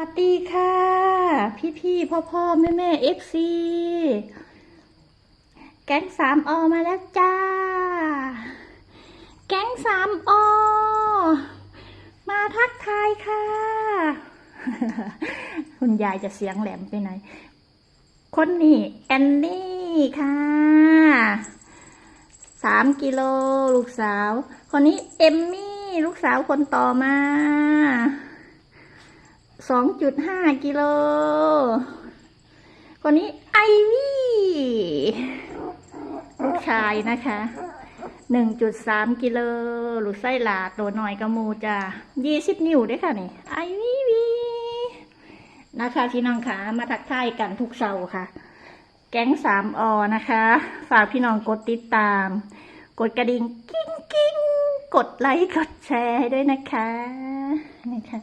วัสดีค่ะ พี่พี่พ่อพ่อแม่แม่เอฟซีแก๊งสามอมาแล้วจ้า แก๊งสามอมาทักทายค่ะ คุณยายจะเสียงแหลมไปไหน คนนี้แอนนี่ค่ะ สามกิโลลูกสาว คนนี้เอมมี่ลูกสาวคนต่อมา สองจุดห้ากิโล คนนี้ไอวี่ลูกชายนะคะหนึ่งจุดสามกิโลลูกไส้หลาตัวหน่อยกระมูจ้ะยี่สิบนิ้วด้ค่ะนี่ ไอวี่วีนะคะพี่น้องคะมาทักทายกันทุกเสาค่ะ แก๊งสามอนะคะ ฝากพี่น้องกดติดตาม กดกระดิ่งกิ้งกิ้งกดไลค์กดแชร์ให้ด้วยนะคะนะคะ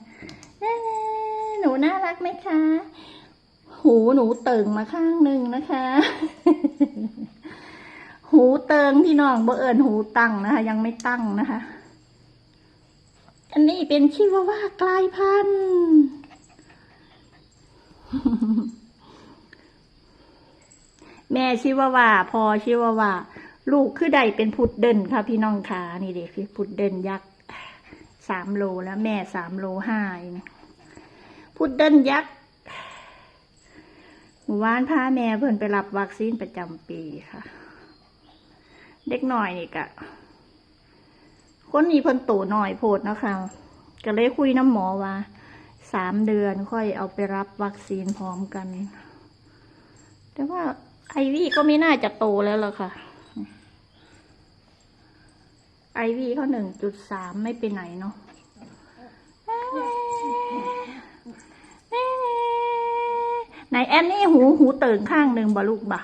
เอ๊ะ หนูน่ารักไหมคะ หูหนูเติ่งมาข้างหนึ่งนะคะ หูเติงพี่น้องบ่เอิญหูตั้งนะคะ ยังไม่ตั้งนะคะ อันนี้เป็นชิวาว่ากลายพันธุ์แม่ชิวาว่าพอชิวาว่าลูกคือใดเป็นพุดเดินค่ะพี่น้องขานี่เด็กพุดเดินยักษ์สามโลแล้วแม่สามโลห้าเอง พุดเดินยักษ์หมู่บ้านพาแม่เพิ่นไปรับวัคซีนประจำปีค่ะ เด็กหน่อยนี่กะคนนี้เพิ่นโตหน่อยโพดนะคะก็เลยคุยน้ำหมอว่าสามเดือนค่อยเอาไปรับวัคซีนพร้อมกัน แต่ว่าไอวี่ก็ไม่น่าจะโตแล้วล่ะค่ะ ไอวี่เขาหนึ่งจุดสามไม่ไปไหนเนาะ ไหนแอนนี่หูหูเติ่งข้างหนึ่งบ่ลูกบ่ะ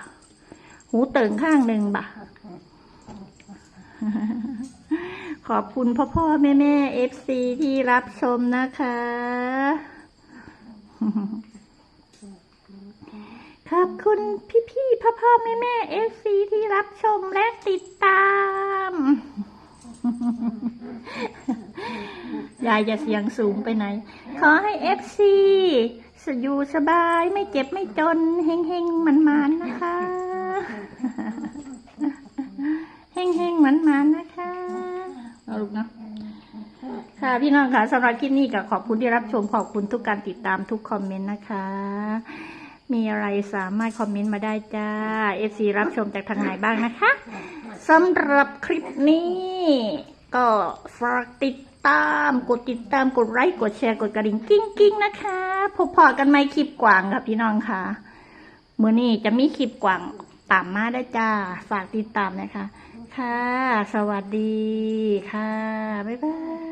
หูเติ่งข้างหนึ่งบ่ขอบคุณพ่อพ่อแม่แม่เอฟซีที่รับชมนะคะ ขอบคุณพี่พี่พ่อพ่อแม่แม่เอฟซีที่รับชมและติดตามยายจะเสียงสูงไปไหน ขอให้เอฟซี อยู่สบายไม่เจ็บไม่จนเฮงเฮงมันมันนะคะเฮงเฮงมันมันนะคะเอาลูกนะค่ะพี่น้องค่ะสำหรับคลิปนี้ก็ขอบคุณที่รับชมขอบคุณทุกการติดตามทุกคอมเมนต์นะคะ มีอะไรสามารถคอมเมนต์มาได้จ้า FC รับชมจากทางไหนบ้างนะคะสำหรับคลิปนี้ก็ฝากติด ตาม กดติดตาม กดไลค์ กดแชร์ กดกระดิ่งกิ้งกิ้งนะคะ พบพอกันไหมคลิปกว่างค่ะพี่น้องค่ะมือนี้จะมีคลิปกว่างตามมาได้จ้า ฝากติดตามนะคะ ค่ะ สวัสดีค่ะ บ๊ายบาย